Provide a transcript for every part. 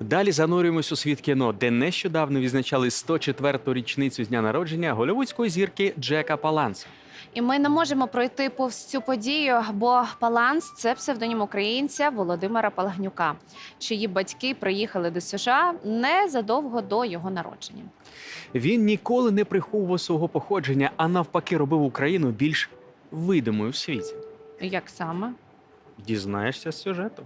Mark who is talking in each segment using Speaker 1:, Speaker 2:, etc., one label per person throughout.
Speaker 1: Далі занурюємось у світ кіно, де нещодавно відзначали 104-ту річницю з дня народження голівудської зірки Джека Паланса.
Speaker 2: І ми не можемо пройти повз цю подію, бо Паланс це псевдонім українця Володимира Палагнюка, чиї батьки приїхали до США незадовго до його народження.
Speaker 1: Він ніколи не приховував свого походження, а навпаки, робив Україну більш видимою в світі.
Speaker 2: Як саме?
Speaker 1: Дізнаєшся з сюжету.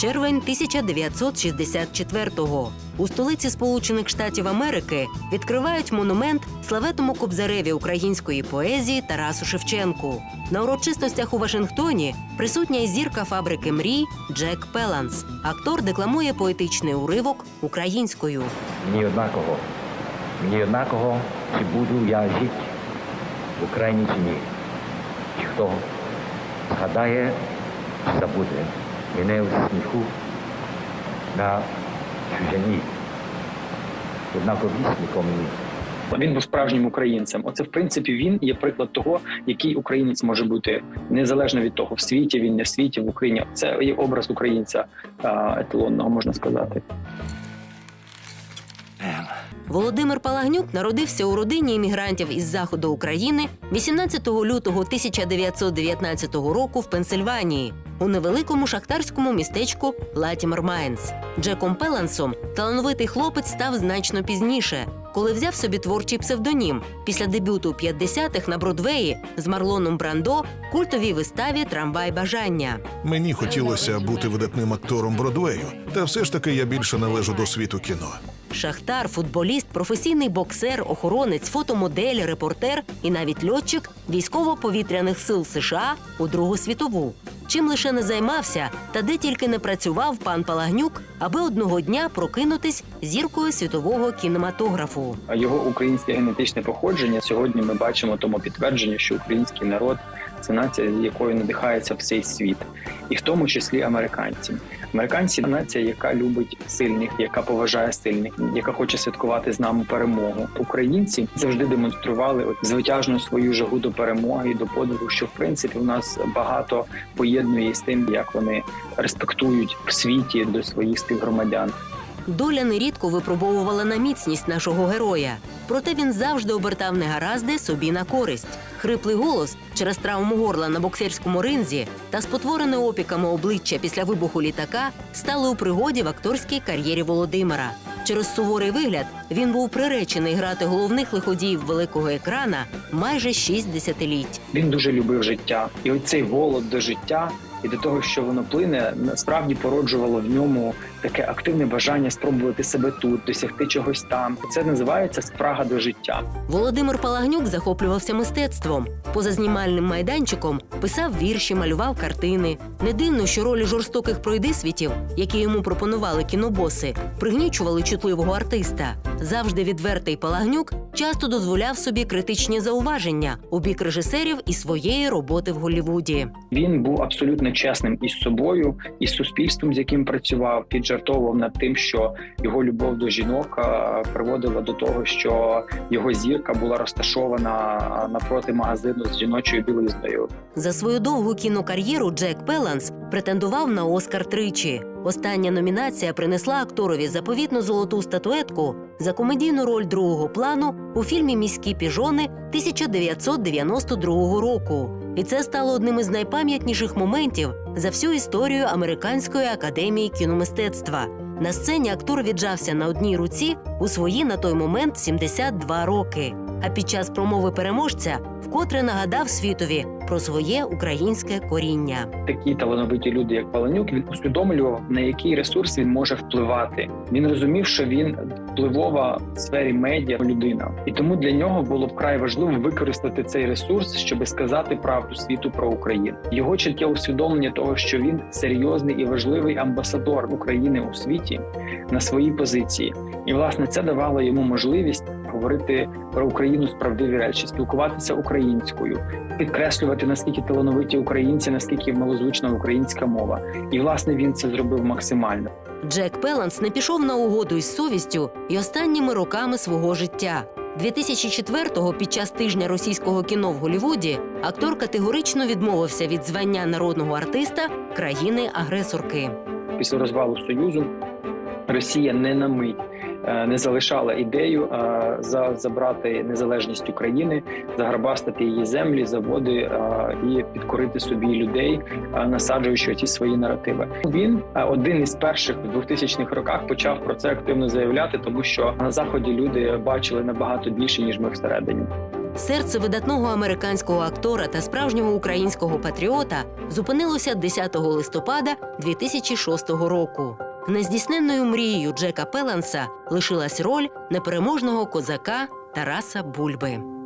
Speaker 3: Червень 1964-го. У столиці Сполучених Штатів Америки відкривають монумент славетному кобзареві української поезії Тарасу Шевченку. На урочистостях у Вашингтоні присутня зірка фабрики мрій Джек Пеланс. Актор декламує поетичний уривок українською.
Speaker 4: Мені однаково. Мені однаково, чи буду я жити в Україні чи ні. Чи хто згадає, забуде у сміху на чужині.
Speaker 5: Він був справжнім українцем. Оце, в принципі, він є приклад того, який українець може бути незалежно від того, в світі він не в світі, в Україні. Це є образ українця еталонного, можна сказати.
Speaker 3: Володимир Палагнюк народився у родині іммігрантів із заходу України 18 лютого 1919 року в Пенсильванії у невеликому шахтарському містечку Латімер Майнс. Джеком Пелансом талановитий хлопець став значно пізніше, коли взяв собі творчий псевдонім після дебюту у 50-х на Бродвеї з Марлоном Брандо культовій виставі Трамвай бажання.
Speaker 6: Мені хотілося бути видатним актором Бродвею, та все ж таки я більше належу до світу кіно.
Speaker 3: Шахтар, футболіст, професійний боксер, охоронець, фотомодель, репортер і навіть льотчик військово-повітряних сил США у Другу світову. Чим лише не займався, та де тільки не працював пан Палагнюк, аби одного дня прокинутись зіркою світового кінематографу.
Speaker 5: А Його українське генетичне походження сьогодні ми бачимо тому підтвердження, що український народ це нація, якою надихається всей світ, і в тому числі американці. Американці нація, яка любить сильних, яка поважає сильних, яка хоче святкувати з нами перемогу. Українці завжди демонстрували звитяжну свою жагу до перемоги і до подвигу, що в принципі у нас багато поєднує з тим, як вони респектують в світі до своїх співгромадян.
Speaker 3: Доля нерідко випробовувала на міцність нашого героя. Проте він завжди обертав негаразди собі на користь. Хриплий голос через травму горла на боксерському ринзі та спотворене опіками обличчя після вибуху літака стали у пригоді в акторській кар'єрі Володимира. Через суворий вигляд він був приречений грати головних лиходіїв великого екрана майже шість десятиліть.
Speaker 5: Він дуже любив життя, і оцей голод до життя і до того, що воно плине, насправді породжувало в ньому таке активне бажання спробувати себе тут, досягти чогось там. Це називається спрага до життя.
Speaker 3: Володимир Палагнюк захоплювався мистецтвом. Поза знімальним майданчиком писав вірші, малював картини. Не дивно, що ролі жорстоких пройдисвітів, які йому пропонували кінобоси, пригнічували чутливого артиста. Завжди відвертий Палагнюк часто дозволяв собі критичні зауваження у бік режисерів і своєї роботи в Голлівуді.
Speaker 5: Він був абсолютно чесним із собою, із суспільством, з яким працював, піджартовував над тим, що його любов до жінок приводила до того, що його зірка була розташована напроти магазину з жіночою білизною.
Speaker 3: За свою довгу кінокар'єру Джек Пеланс претендував на Оскар тричі. Остання номінація принесла акторові заповітну золоту статуетку за комедійну роль другого плану у фільмі Міські піжони 1992 року. І це стало одним із найпам'ятніших моментів за всю історію Американської академії кіномистецтва. На сцені актор віджався на одній руці у свої на той момент 72 роки. А під час промови переможця вкотре нагадав світові про своє українське коріння.
Speaker 5: Такі талановиті люди, як Паленюк, він усвідомлював на який ресурс він може впливати. Він розумів, що він впливова в сфері медіа людина, і тому для нього було вкрай важливо використати цей ресурс, щоб сказати правду світу про Україну. Його чітке усвідомлення того, що він серйозний і важливий амбасадор України у світі на своїй позиції, і власне це давало йому можливість говорити про Україну з правдиві речі, спілкуватися українською, підкреслювати наскільки талановиті українці, наскільки малозвучна українська мова. І власне він це зробив максимально.
Speaker 3: Джек Пеланс не пішов на угоду із совістю і останніми роками свого життя. 2004-го під час тижня російського кіно в Голлівуді актор категорично відмовився від звання народного артиста країни-агресорки.
Speaker 5: Після розвалу союзу Росія не на мить не залишала ідею е, за забрати незалежність України, загарбастати її землі, заводи е, і підкорити собі людей, е, насаджуючи ті свої наративи. Він е, один із перших в 2000-х роках почав про це активно заявляти, тому що на заході люди бачили набагато більше ніж ми всередині.
Speaker 3: Серце видатного американського актора та справжнього українського патріота зупинилося 10 листопада 2006 року. Нездійсненною мрією Джека Пеланса лишилась роль непереможного козака Тараса Бульби.